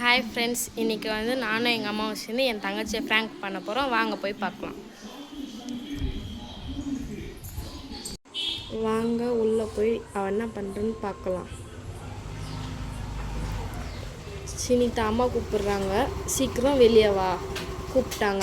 Hi friends இன்றைக்கி வந்து நானும் எங்கள் அம்மாவும் சேர்ந்து என் தங்கச்சியை ஃப்ராங்க் பண்ண போகிறோம் வாங்க போய் பார்க்கலாம். வாங்க உள்ளே போய் அவள் என்ன பண்ணுறன்னு பார்க்கலாம். சினிதா அம்மா கூப்பிடுறாங்க. சீக்கிரம் வெளியே வா. கூப்பிட்டாங்க.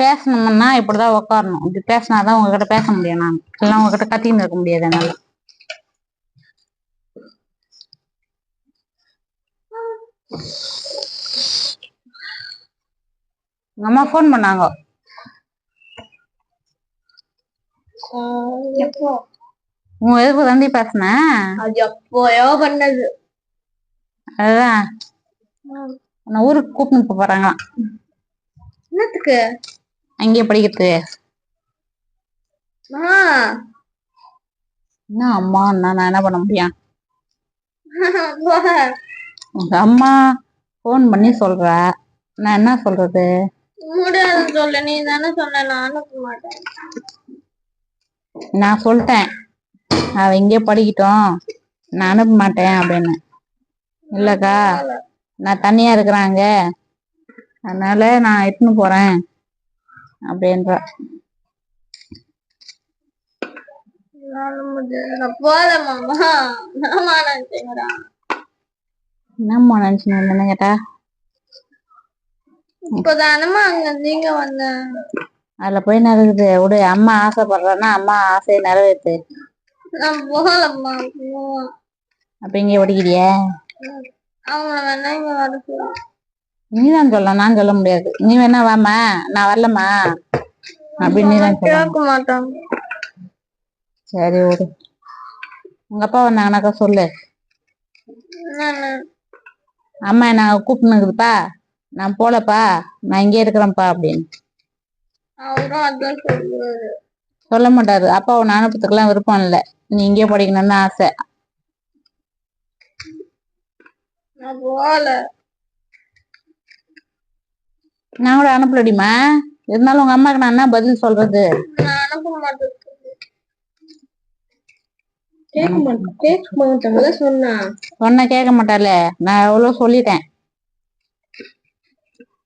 பேசணும்னா இப்படிதான் உட்காரணும் இப்படி பேசினாதான் உங்ககிட்ட பேச முடியும். நான் இல்லைன்னா உங்ககிட்ட கத்தின்னு இருக்க முடியாது என்னால. எங்க அம்மா ஃபோன் பண்ணாங்க. உன் எதுக்கு தந்தி பேசினேன் அது எப்போயோ பண்ணது? அதுதான். உன்னை ஊருக்கு கூப்பிட்டு போறாங்களாம் என்னத்துக்கு? அங்கேயே படிக்கிறதுக்கு. ஆ. என்ன அம்மா நான் என்ன பண்ண முடியும். உங்க அம்மா ஃபோன் பண்ணி சொல்ற. நான் என்ன சொல்றது? முடியாது சொல்ல. நீ தானே சொன்ன நான் அனுப்ப மாட்டேன். நான் சொல்லிட்டேன். அவ இங்கே படிக்கட்டும். நான் அனுப்ப மாட்டேன் அப்படின்னு. இல்லக்கா நான் தனியா இருக்கிறாங்க அதனால நான் இட்டுன்னு போறேன் அப்படின்ற. முடியாது நான் நினைச்சேங்கடா என்னம்மா நினைச்சுன்னு வந்தேன்னு கேட்டா இப்பதானமா அங்க நீங்க வந்த. அதுல போய் நடக்குது. விடு அம்மா ஆசைப்படுறேன்னா அம்மா ஆசையை நிறைவேற்று. நான் போகலம்மா போ. அப்ப இங்கே படிக்கிறியா அவங்கள வேணா இங்க சொல்லு நீ தான் சொல்ல நான் சொல்ல முடியாது. நீ வேணா வாமா நான் வரலம்மா. அப்படின்னு நீ தான் கேட்க மாட்டாங்க சரி விடு. உங்க அப்பா வந்தாங்கனாக்கா சொல்லு. அம்மா என்ன கூப்பிட்டுனுக்குதுப்பா நான் போலப்பா. நான் இங்கே இருக்கிறேன்ப்பா அப்படின்னு. சொல்ல மாட்டாரு. அப்பா உன்னை அனுப்புறதுக்கெல்லாம் விருப்பம் இல்லை. நீ இங்கே படிக்கணும்னு ஆசை. நான் நான் கூட அனுப்பலடிமா இருந்தாலும் உங்க அம்மாக்கு நான் என்ன பதில் சொல்றது நான் அனுப்ப மாட்டேன் கேட்க மாட்டேன் கேட்க மாட்டாங்கல்ல சொன்னா. கேட்க மாட்டாளே. நான் எவ்வளவு சொல்லிட்டேன்.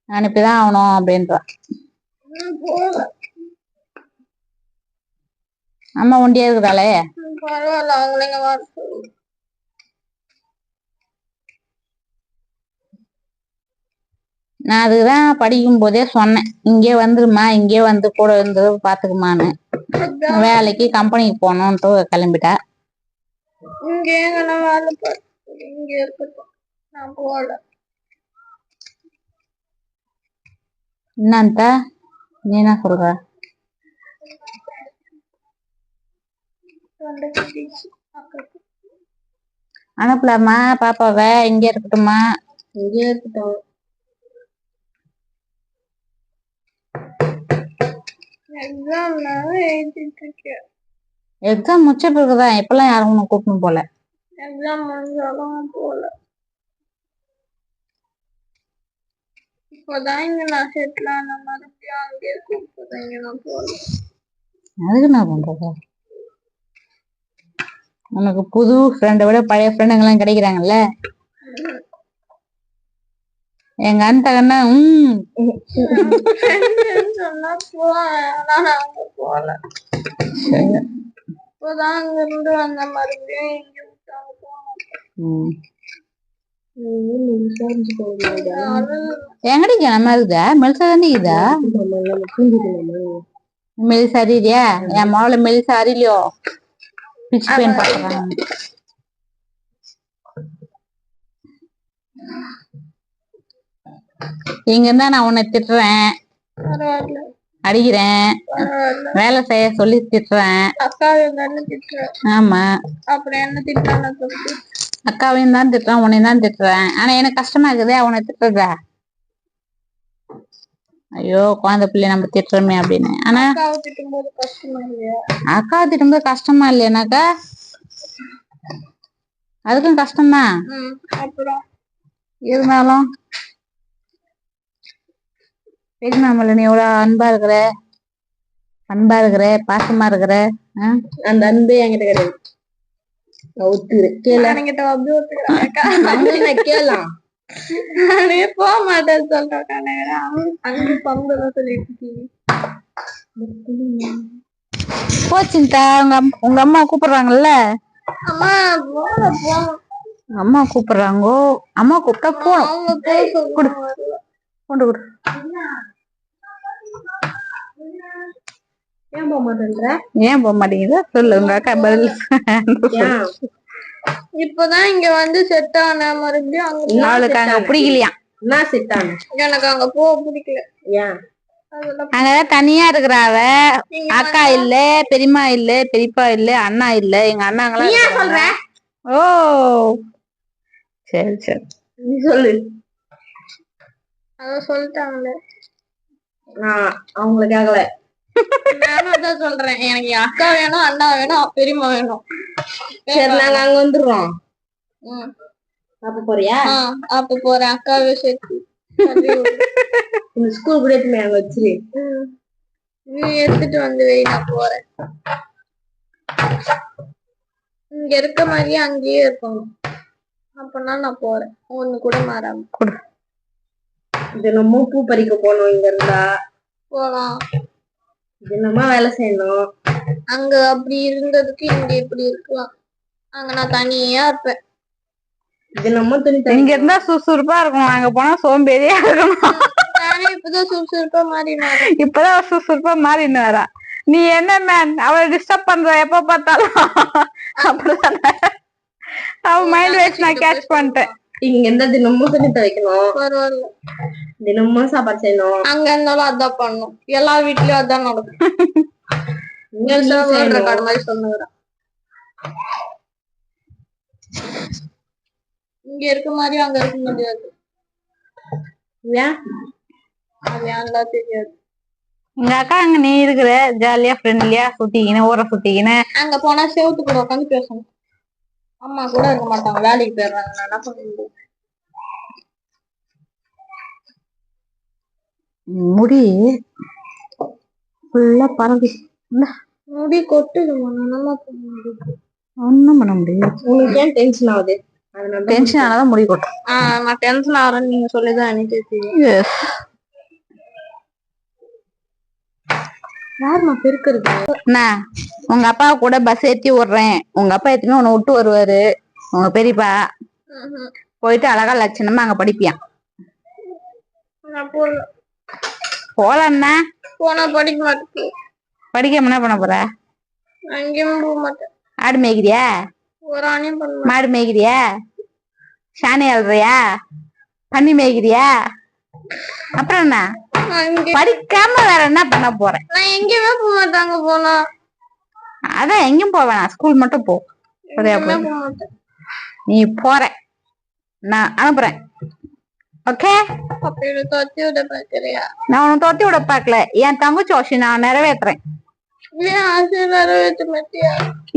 அனுப்பிதான் ஆகணும் அப்படின்றா. அம்மா ஒண்டியா சொல்லு நான் அதுக்குதான் படிக்கும் போதே சொன்னேன். இங்கே வந்துருமா இங்கே வந்து கூட இருந்து பாத்துக்குமான்னு வேலைக்கு கம்பெனிக்கு போகணுன்ட்டு கிளம்பிட்டா. இங்க எங்கன்னா வேலை பார்த்து இங்க இருக்கட்டும். நான் என்னன்ட்டா? சொல்ற? அனுப்பலாமா? பாப்பாவை? இங்கே இருக்கட்டுமா? இங்கே இருக்கட்டும். எக்ஸாம்ல எழுதிட்டு இருக்கேன். எக்ஸாம் முடிச்ச பிறகுதான் இப்பெல்லாம் யாரும் உன்னை கூப்பிட்டு போல. எக்ஸாம் முடிஞ்சாலும் நான் போகல இப்போதான் இங்க நான் செட்டில் ஆன மறுபடியும் அங்கே கூப்பிட்டு இங்க நான் போகல அதுக்கு என்ன பண்றது? உனக்கு புது ஃப்ரெண்டை விட பழைய ஃப்ரெண்டுங்கெல்லாம் கிடைக்கிறாங்கல்ல? எங்க அண்ணன் உம் சொன்னா போவேன் ஆனா நான் அங்க போகல இப்போதான் அங்க இருந்து வந்த மறுபடியும் இங்க. எங்கடி நம்ம இருக்குதா மெலிசா தானே இருக்குதா மெலிசா அறியா என் மாவுல மெலிசா அறிலையோ பிச்சு பெயின் பாக்குறாங்க இங்க இருந்தா நான் உன்னை திட்டுறேன். அடிக்கிறேன். வேலை செய்ய சொல்லி திட்டுறேன். ஆமா. அக்காவையும் தான் திட்டுறேன் உன்னையும் தான் திட்டுறேன். ஆனா எனக்கு கஷ்டமா இருக்குதே அவனை திட்டுறதா? ஐயோ குழந்தை பிள்ளை நம்ம திட்டுறோமே அப்படின்னு. ஆனா அக்கா திட்டும்போது கஷ்டமா இல்லையானாக்கா? அதுக்கும் கஷ்டம்தான். இருந்தாலும் பெரியமா மேல நீ எவ்வளவு அன்பா இருக்கிற? அன்பா இருக்கிற? பாசமா இருக்கிற? அந்த அன்பு என்கிட்ட கிடையாது. போக மாட்டேன்னு சொல்றேன் அங்க பம்பெல்லாம் சொல்லிட்டு இருக்கீங்க. போச்சுட்டா உங்க அம்- உங்க அம்மா கூப்பிடுறாங்கல்ல? அம்மா அம்மா கூப்பிடுறாங்கோ? அம்மா கூப்பிட்டா சொல்லுங்க. கொண்டு கொடு. ஏன் போக மாட்டேன்ற ஏன் போக மாட்டேங்குது சொல்லு உங்க அக்கா பதில் இப்பதான் இங்க வந்து செட் ஆன மறுபடியும் அங்க அவளுக்கு அங்க பிடிக்கலையா? என்ன செட்டான எனக்கு அங்க போக பிடிக்கல. ஏன்? அங்கதான் தனியா இருக்கிறாவ அக்கா இல்ல பெரியம்மா இல்ல பெரியப்பா இல்ல அண்ணா இல்ல எங்க அண்ணாங்களாம் சொல்ற? ஓ சரி சரி. நீ சொல்லு. அதான் சொல்லிட்டாங்களே. நான் அவங்கள கேக்கல. நானும் அதான் சொல்றேன். எனக்கு என் அக்கா வேணும் அண்ணா வேணும் பெரியம்மா வேணும். சரி நாங்க அங்க வந்துடுறோம். அப்ப போறியா? அப்ப போறேன் அக்காவே சேர்த்து. இந்த ஸ்கூல் கூட எடுத்துமே அங்க வச்சிரு. நீ எடுத்துட்டு வந்து வை நான் போறேன். இங்க இருக்க மாதிரியே அங்கேயே இருக்கணும். அப்பனா நான் போறேன். ஒண்ணு கூட மாறாம. தினமும் பூ பறிக்க போகணும் இங்க இருந்தா. போலாம். தினமும் வேலை செய்யணும்? அங்க அப்படி இருந்ததுக்கு இங்க இப்படி இருக்கலாம். அங்க நான் தனியா இருப்பேன். தினமும் துணி இங்க இருந்தா சுறுசுறுப்பா இருக்கும். அங்க போனா சோம்பேறியா இருக்கணும் நானே இப்பதான் சுறுசுறுப்பா மாறி மாறி இப்பதான் அவ சுறுசுறுப்பா மாறின்னு வரா. நீ என்ன மேன் அவளை டிஸ்டர்ப் பண்ற. எப்ப பார்த்தாலும். அப்படிதானே அவ மைண்ட் வைஸ் நான் கேட்ச் பண்ணிட்டேன். இங்க இருந்தா தினமும் துணி துவைக்கணும். பரவாயில்ல. தினமும் சாப்பாடு செய்யணும். அங்க இருந்தாலும் அதான் பண்ணும் எல்லா வீட்லயும் அதான் நடக்கும். இங்க மாதிரி இருக்க மாதிரி அங்க இருக்க முடியாது. ஏன்? தெரியாது. எங்க அக்கா அங்க நீ இருக்கிற ஜாலியா ஃப்ரெண்ட்லியா சுத்திக்கின்னு ஊற சுத்திக்கின்னு அங்க போனா செவத்து கூட உட்காந்து பேசணும். அம்மா கூட இருக்க மாட்டாங்க. வேலைக்கு போயிடுறாங்க. நான் என்ன பண்ண முடி ஃபுல்லா பரவி முடி கொட்டுதுமா நான் என்ன பண்ண முடியும்? ஒண்ணும் பண்ண முடியாது உனக்கு ஏன் டென்ஷன் ஆகுது? டென்ஷன் ஆனாதான் முடி கொட்டும். நான் டென்ஷன் ஆகிறேன்னு நீங்க சொல்லிதான் எனக்கே தெரியும். யாரும்மா பெருக்கிறது? உங்க அப்பா கூட பஸ் ஏத்தி விடுறேன் உங்க அப்பா ஏத்தினு உன்னை விட்டு வருவாரு. உங்க பெரியப்பா. போயிட்டு அழகா லட்சணமா அங்க படிப்பியான் நான் போல போலன்னா போனா படிக்க மாட்டேன். படிக்காம என்ன பண்ண போற? நான் எங்கேயும் போக மாட்டேன். ஆடு மேய்க்கிறியா? ஒரு ஆணையும் பண்ண மாட்டேன். மாடு மேய்க்கிறியா? சாணி அல்றியா? பன்னி மேய்க்கிறியா? அப்புறம் என்ன? படிக்காம வேற என்ன பண்ண போற? நான் எங்கேயுமே போக மாட்டாங்க போனா அதான் எங்கேயும் போக வேணாம். ஸ்கூல் மட்டும் போ. நீ போற. நான் அனுப்புறேன். ஓகே நான் உன்னை தொத்தி விட பார்க்கல என் தங்கச்சி ஆசை நான் நிறைவேற்றுறேன்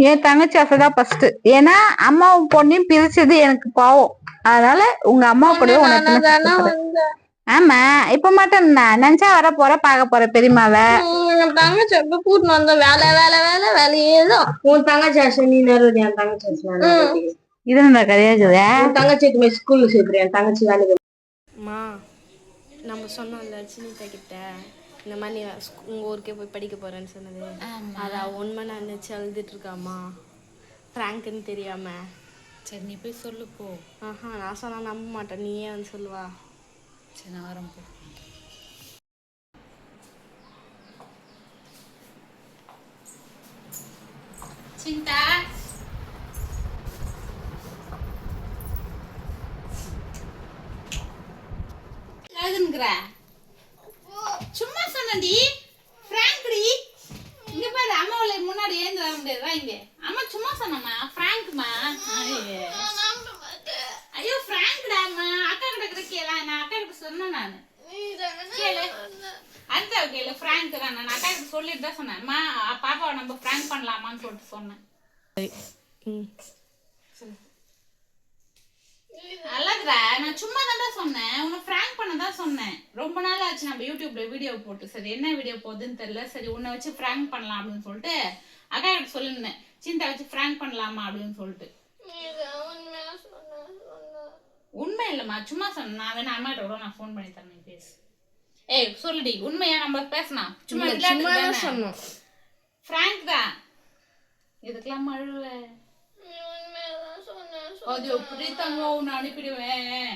என் தங்கச்சி ஆசை தான் ஃபர்ஸ்ட் ஏன்னா அம்மாவும் பொண்ணையும் பிரிச்சது எனக்கு பாவம். அதனால உங்க அம்மா கூட நானா உனக்கு ஆமா இப்ப மட்டும் நினைச்சா வர போற பாக்க போற பெரியமாவை தங்கச்சி எப்ப கூட்டின்னு வந்த வேலை வேலை வேலை வேலையே தான் உன் தங்கச்சி நீ நிறைவேறி என் தங்கச்சி. இது இந்த கதையா இருக்குது? உன் தங்கச்சி எதுவுமே ஸ்கூல்ல சேர்த்துரு என் தங்கச்சி வேலைக்கு அம்மா நம்ம சொன்னோம்ல சுனிதா கிட்ட. இந்த மாதிரி உங்க ஊருக்கே போய் படிக்க போறேன்னு சொன்னது. அதை உண்மை நான் நினச்சி அழுதுட்டு இருக்காம்மா. ஃப்ராங்க்னு தெரியாம. சரி நீ போய் சொல்லு போ. ஆஹா நான் சொன்னா நம்ப மாட்டேன். நீயே வந்து சொல்லுவா. சரி நான் வரேன் சிந்தா எழுதுங்கிற சும்மா சொன்னடி ஃப்ராங்க்டி இங்க பாரு அம்மாவுல முன்னாடி ஏந்து வர முடியாது வா இங்க அம்மா சும்மா சொன்னம்மா ஃப்ராங்க்மா ஐயோ ஃப்ராங்க்டா அம்மா அக்கா கிட்ட கிட்ட கேள நான் அக்கா கிட்ட சொன்னேன் நான் கேளு அந்த கேளு ஃப்ராங்க் தான் நான் தான் சொன்னேன். அம்மா பாப்பாவை நம்ம ஃப்ராங்க் பண்ணலாமான்னு சொல்லிட்டு சொன்னேன். நல்லதுடா நான் சும்மா தான்டா சொன்னேன். உன்னை ஃப்ராங்க் பண்ண தான் சொன்னேன். ரொம்ப நாள் ஆச்சு நம்ம யூடியூப்ல வீடியோ போட்டு. சரி என்ன வீடியோ போகுதுன்னு தெரியல. சரி உன்னை வச்சு ஃப்ராங்க் பண்ணலாம் அப்படின்னு சொல்லிட்டு அக்கா கிட்ட சொல்லியிருந்தேன். சிந்தா வச்சு ஃப்ராங்க் பண்ணலாமா அப்படின்னு சொல்லிட்டு. உண்மை இல்லைம்மா சும்மா சொன்னேன் நான் வேணா அம்மாட்ட கூட நான் ஃபோன் பண்ணி தரேன் பேசு. ஏய் சொல்லுடி. உண்மையா நம்ம பேசலாம் சும்மா விளையாட்டு சொன்னோம். ஃப்ராங்க் தான் இதுக்கெல்லாம் அழுவ அது எப்படி தங்க உன்னை அனுப்பிடுவேன்?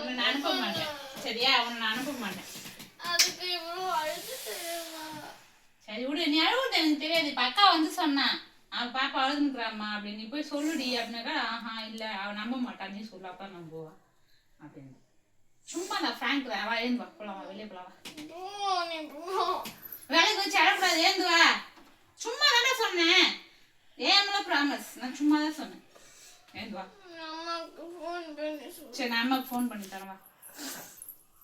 உன்னை அனுப்ப மாட்டேன். சரியா? உன்னை நான் அனுப்ப மாட்டேன். சரி விடு. நீ அழுவுறது எனக்கு தெரியாது. இப்ப அக்கா வந்து சொன்னான் அவ பாப்பா அழுதுன்னுக்குறாம்மா அப்படின்னு நீ போய் சொல்லுடி அப்படின்னாக்கா ஆஹா இல்ல. அவ நம்ப மாட்டா நீ சொல்லு. அப்பா நம்புவா அப்படின்னு. சும்மா நான் ஃப்ராங்க் அவ ஏந்து வா போலாம் வா வெளியே போலாம் வா. வேலைக்கு வச்சு அழக்கூடாது ஏந்து வா? சும்மா தானே சொன்னேன். ஏம்ல ப்ராமிஸ் நான் சும்மா தான் சொன்னேன். ஏந்து வா? சரி நான் அம்மாவுக்கு ஃபோன் பண்ணி தரேன் வா.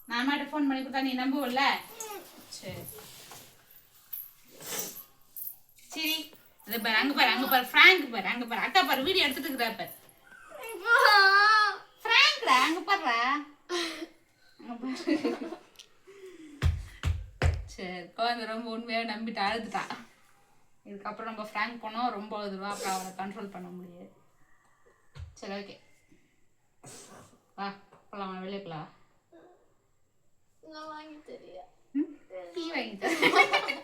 நான் அம்மாட்ட ஃபோன் பண்ணி கொடுத்தா நீ நம்புவல்ல? சரி. சரி. அது பாரு அங்க பாரு அங்க பாரு ஃப்ராங்க் பாரு அங்க பாரு. அக்கா பாரு வீடியோ எடுத்துட்டு இருக்கிறா பாரு. ஃப்ராங்க்டா அங்க பாருடா அங்க பாரு. சரி குழந்தை ரொம்ப உண்மையாக நம்பிட்டு அழுதுட்டா. இதுக்கப்புறம் நம்ம ஃப்ராங்க் பண்ணோம் ரொம்ப அழுதுருவா அப்புறம் அவளை கண்ட்ரோல் பண்ண முடியாது. சரி ஓகே வா போலாம் வெளியே போலாம். வாங்கி தெரியா டீ வாங்கி தரேன்.